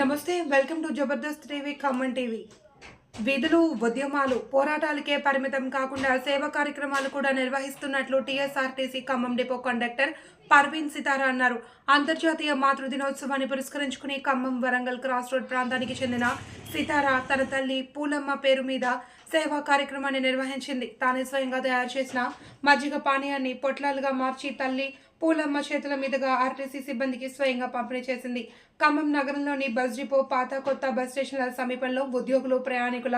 నమస్తే welcome to Jabardasth TV Khammam TV. విధులు ఉద్యమాలు పోరాటాలకే పరిమితం కాకుండా సేవా కార్యక్రమాలు కూడా నిర్వహిస్తున్నట్లు TSRTC Khammam depot conductor Parveen Sitara అన్నారు. అంతర్జాతీయ మాతృ దినోత్సవాన్ని పురస్కరించుకుని ఖమ్మం వరంగల్ క్రాస్ రోడ్ ప్రాంతానికి చెందిన సితారా తన తల్లి పూలమ్మ పేరు మీద సేవా కార్యక్రమాన్ని నిర్వహించింది. తానే స్వయంగా తయారు చేసిన మజ్జిగ పానీయాన్ని పొట్లాలుగా మార్చి తల్లి పూలమ్మ చేతుల మీదుగా ఆర్టీసీ సిబ్బందికి స్వయంగా పంపిణీ చేసింది. ఖమ్మం నగరంలోని బస్ డిపో పాత కొత్త బస్ స్టేషన్ల సమీపంలో ఉద్యోగులు ప్రయాణికుల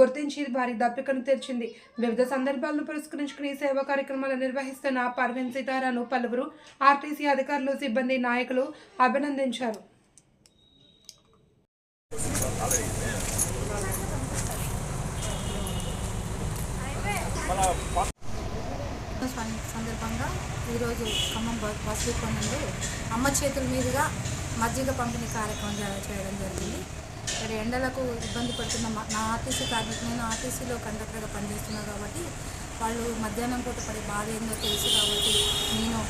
గుర్తించి వారి దప్పికను తెరిచింది. వివిధ సందర్భాలను పురస్కరించుకుని సేవా కార్యక్రమాలు నిర్వహిస్తున్న పర్వీన్ సీతారాను పలువురు ఆర్టీసీ అధికారులు సిబ్బంది నాయకులు అభినందించారు. మన సందర్భంగా ఈరోజు ఖమ్మం బస్ నుండి అమ్మ చేతుల మీదుగా మజ్జిగ పంపిణీ కార్యక్రమం చేయడం జరిగింది. ఇక్కడ ఎండలకు ఇబ్బంది పడుతున్న మా- నా ఆర్టీసీ కార్మికులు నేను ఆర్టీసీలో కండక్టర్గా పనిచేస్తున్నాను కాబట్టి వాళ్ళు మధ్యాహ్నం పూట పడే బాధ ఏందో తెలుసు కాబట్టి నేను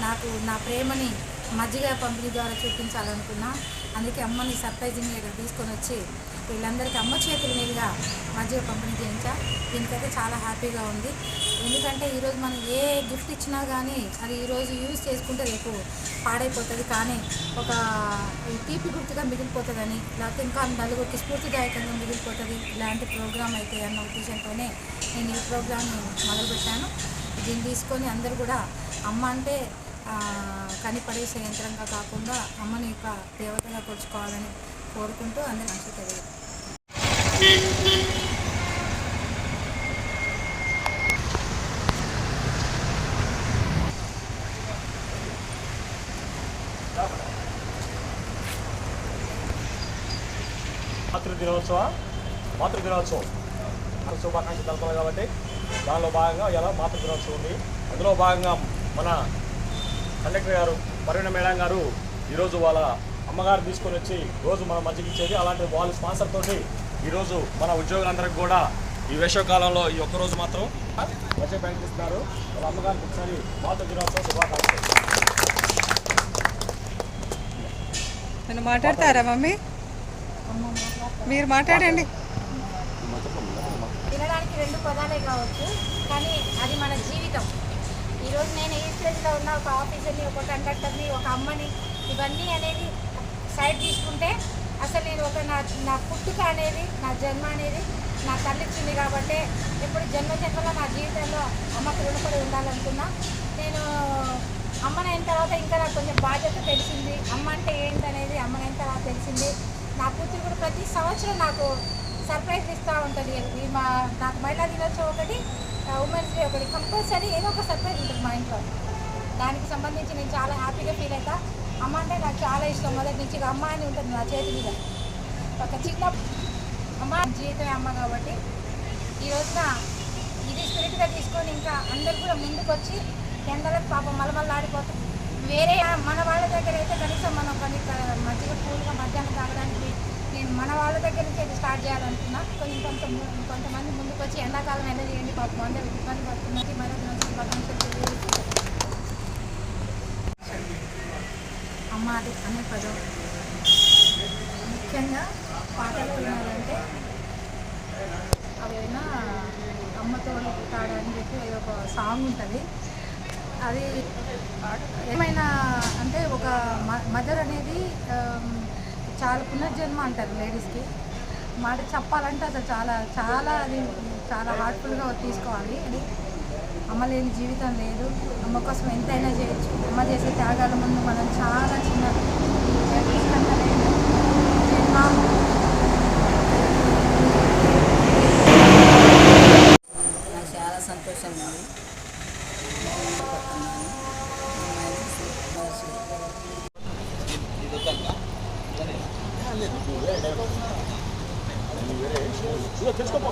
నాకు నా ప్రేమని మజ్జిగ పంపిణీ ద్వారా చూపించాలనుకున్నా. అందుకే అమ్మని సర్ప్రైజింగ్ ఇక్కడ తీసుకొని వచ్చి వీళ్ళందరికీ అమ్మ చేతుల మీదుగా మధ్య పంపిణీ చేయించా. దీనికైతే చాలా హ్యాపీగా ఉంది. ఎందుకంటే ఈరోజు మనం ఏ గిఫ్ట్ ఇచ్చినా కానీ అది ఈరోజు యూజ్ చేసుకుంటే రేపు పాడైపోతుంది. కానీ ఒక తీపి గుర్తుగా మిగిలిపోతుందని లేకపోతే ఇంకా నలుగురికి స్ఫూర్తిదాయకంగా మిగిలిపోతుంది ఇలాంటి ప్రోగ్రామ్ అయితే అన్న ఉద్దేశంతోనే నేను ఈ ప్రోగ్రామ్ని మొదలుపెట్టాను. దీన్ని తీసుకొని అందరూ కూడా అమ్మ అంటే కనిపడేసే యంత్రంగా కాకుండా అమ్మని ఒక దేవతగా కొలుచుకోవాలని కోరుకుంటూ అందరి మంచి తెలియదు మాతృ మాతృదినోత్సవం మన శుభాకాంక్షలు తెలపాలి కాబట్టి దానిలో భాగంగా ఇలా మాతృదినోత్సవం ఉంది. అందులో భాగంగా మన కండక్టర్ గారు పర్వీణ మేడం గారు ఈరోజు వాళ్ళ అమ్మగారు తీసుకొని వచ్చి రోజు మన మధ్యకి ఇచ్చేది. అలాంటి వాళ్ళ స్పాన్సర్ తోటి ఈరోజు మన ఉద్యోగులందరికీ కూడా ఈ వేసవకాలంలో ఈ ఒక్క రోజు మాత్రం వచ్చే బ్యాంక్ ఇస్తున్నారు. వాళ్ళ అమ్మగారికి ఒకసారి మాతృ దినోత్సవ శుభాకాంక్షలు. నన్ను మాట్లాడతారా మమ్మీ? మీరు మాట్లాడండి. వినడానికి రెండు పదాలే కావచ్చు కానీ అది మన జీవితం. ఈరోజు నేను ఈ స్టేజ్లో ఉన్న ఒక ఆఫీసర్ని ఒక కండక్టర్ని ఒక అమ్మని ఇవన్నీ అనేది సైడ్ తీసుకుంటే అసలు నేను ఒక నా నా పుట్టుక అనేది నా జన్మ అనేది నా తల్లి ఇచ్చింది కాబట్టి ఇప్పుడు జన్మ జన్మలో నా జీవితంలో అమ్మకు రుణపడి ఉండాలనుకున్నా నేను అమ్మనైన తర్వాత ఇంకా నాకు కొంచెం బాధ్యత తెలిసింది. అమ్మ అంటే ఏంటనేది అమ్మనైన తర్వాత తెలిసింది. నా కూతురు కూడా ప్రతి సంవత్సరం నాకు సర్ప్రైజ్ ఇస్తూ ఉంటుంది. ఈ మా నాకు మహిళా దినోత్సవం ఒకటి ఉమెన్స్ డే ఒకటి కంపల్సరీ ఏదో ఒక సర్ప్రైజ్ ఉంటుంది మా ఇంట్లో. దానికి సంబంధించి నేను చాలా హ్యాపీగా ఫీల్ అవుతాను అమ్మ అంటే నాకు చాలా ఇష్టం. మొదటి నుంచి అమ్మ అని ఉంటుంది నా చేతి మీద. ఒక చిన్న అమ్మ జీవితమే అమ్మ కాబట్టి ఈ రోజున ఇది స్పిరిట్గా తీసుకొని ఇంకా అందరు కూడా ముందుకు వచ్చి ఎండలకు పాపం మలమల్లాడిపోతాం. వేరే మన వాళ్ళ దగ్గర అయితే కనీసం మనం కొన్ని మంచిగా మజ్జిగ మధ్యాహ్నం తాగడానికి నేను మన వాళ్ళ దగ్గర నుంచి అయితే స్టార్ట్ చేయాలనుకున్నా. కొంచెం కొంత కొంతమంది ముందుకు వచ్చి ఎండాకాలం ఎండ చేయండి పాపం. అందరూ ఇబ్బంది పడుతున్నది మరో దినోత్సవం అనే పదం. ముఖ్యంగా పాటలు వినాలంటే అవైనా అమ్మతో పుట్టాడు అని చెప్పి ఒక సాంగ్ ఉంటుంది. అది ఏమైనా అంటే ఒక మదర్ అనేది చాలా పునర్జన్మ అంటారు లేడీస్కి మాట చెప్పాలంటే అసలు చాలా చాలా అది చాలా హార్ట్ఫుల్గా తీసుకోవాలి. అమ్మ లేని జీవితం లేదు. అమ్మ కోసం ఎంతైనా చేయొచ్చు. అమ్మ చేసే త్యాగాల ముందు మనం చాలా చిన్న నాకు చాలా సంతోషంగా ఉంది. తెలుసుకోపో